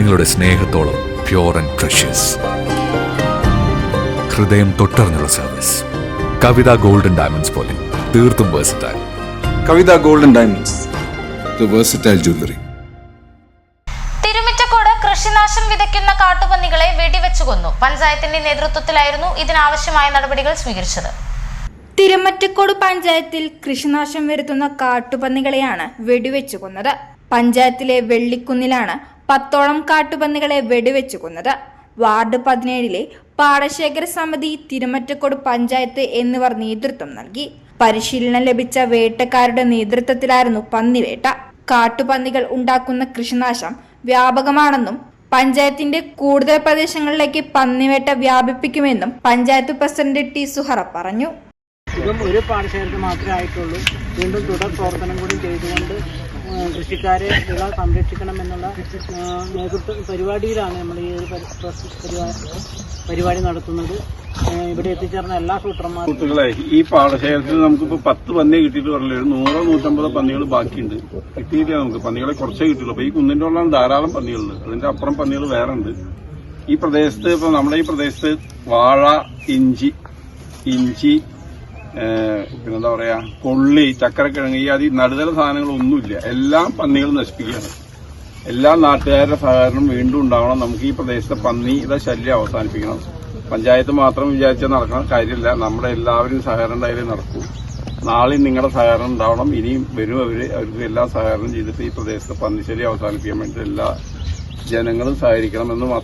നിങ്ങളുടെ സ്നേഹത്തോളം pure and precious ഹൃദയം തൊട്ടറിഞ്ഞുള്ള സർവീസ് കവിത ഗോൾഡൻ ഡയമണ്ട്സ് പോലെ തീർത്തും versatile Kavitha golden diamonds. The versatile jewellery Thirumittacode കൃഷിനാശം വിതയ്ക്കുന്ന കാട്ടുപന്നികളെ വെടിവെച്ചു കൊന്നു പഞ്ചായത്തിന്റെ നേതൃത്വത്തിലായിരുന്നു ഇതിനാവശ്യമായ നടപടികൾ സ്വീകരിച്ചത്. തിരുമറ്റക്കോട് പഞ്ചായത്തിൽ കൃഷിനാശം വരുത്തുന്ന കാട്ടുപന്നികളെയാണ് വെടിവെച്ചു കൊന്നത് പഞ്ചായത്തിലെ വെള്ളിക്കുന്നിലാണ് പത്തോളം കാട്ടുപന്നികളെ വെടിവെച്ചു കൊന്നത് വാർഡ് പതിനേഴിലെ പാടശേഖര സമിതി തിരുമറ്റക്കോട് പഞ്ചായത്ത് എന്നിവർ നേതൃത്വം നൽകി. പരിശീലനം ലഭിച്ച വേട്ടക്കാരുടെ നേതൃത്വത്തിലായിരുന്നു പന്നിവേട്ട. കാട്ടുപന്നികൾ ഉണ്ടാക്കുന്ന കൃഷിനാശം വ്യാപകമാണെന്നും പഞ്ചായത്തിന്റെ കൂടുതൽ പ്രദേശങ്ങളിലേക്ക് പന്നിവേട്ട വ്യാപിപ്പിക്കുമെന്നും പഞ്ചായത്ത് പ്രസിഡന്റ് ടി സുഹറ പറഞ്ഞു. ഇതും ഒരു പാടശേഖരത്തിൽ മാത്രമേ ആയിട്ടുള്ളൂ. വീണ്ടും തുടർ പ്രവർത്തനം കൂടി ചെയ്തുകൊണ്ട് കൃഷിക്കാരെ വിള സംരക്ഷിക്കണമെന്നുള്ള എന്നുള്ള നേതൃത്വ പരിപാടിയിലാണ് നമ്മൾ ഈ ഒരു പരി- പരിപാടി നടത്തുന്നത്. ഇവിടെ എത്തിച്ചേർന്ന എല്ലാ സൂത്രന്മാർ സുഹൃത്തുക്കളെ ഈ പാടശേഖരത്തിൽ നമുക്കിപ്പോ പത്ത് പന്നി കിട്ടിയിട്ട് പറഞ്ഞില്ല? നൂറോ നൂറ്റമ്പതോ പന്നികൾ ബാക്കിയുണ്ട്. കിട്ടിയില്ല നമുക്ക്. പന്നികളെ കുറച്ചേ കിട്ടുള്ളൂ അപ്പൊ ഈ കുന്നിന്റെ ഉള്ളിലാണ് ധാരാളം പന്നികളുണ്ട് അതിന്റെ അപ്പുറം പന്നികൾ വേറെ ഉണ്ട് ഈ പ്രദേശത്ത് ഇപ്പൊ നമ്മുടെ ഈ പ്രദേശത്ത് വാഴ ഇഞ്ചി ഇഞ്ചി പിന്നെന്താ പറയാ കൊള്ളി ചക്കരക്കിഴങ്ങ് ഈ അതി നടുതല സാധനങ്ങളൊന്നുമില്ല. എല്ലാം പന്നികൾ നശിപ്പിക്കുകയാണ്. എല്ലാ നാട്ടുകാരുടെ സഹകരണം വീണ്ടും ഉണ്ടാവണം. നമുക്ക് ഈ പ്രദേശത്തെ പന്നിയുടെ ശല്യം അവസാനിപ്പിക്കണം. പഞ്ചായത്ത് മാത്രം വിചാരിച്ചാൽ നടക്കുന്ന കാര്യമില്ല. നമ്മുടെ എല്ലാവരും സഹകരണം ഉണ്ടായാലേ നടക്കൂ. നാളെ നിങ്ങളുടെ സഹകരണം ഉണ്ടാവണം. ഇനിയും വരും അവർ അവർക്ക് എല്ലാ സഹകരണം ചെയ്തിട്ട് ഈ പ്രദേശത്തെ പന്നിശല്യം അവസാനിപ്പിക്കാൻ വേണ്ടി എല്ലാ ജനങ്ങളും സഹകരിക്കണമെന്ന് മാത്രം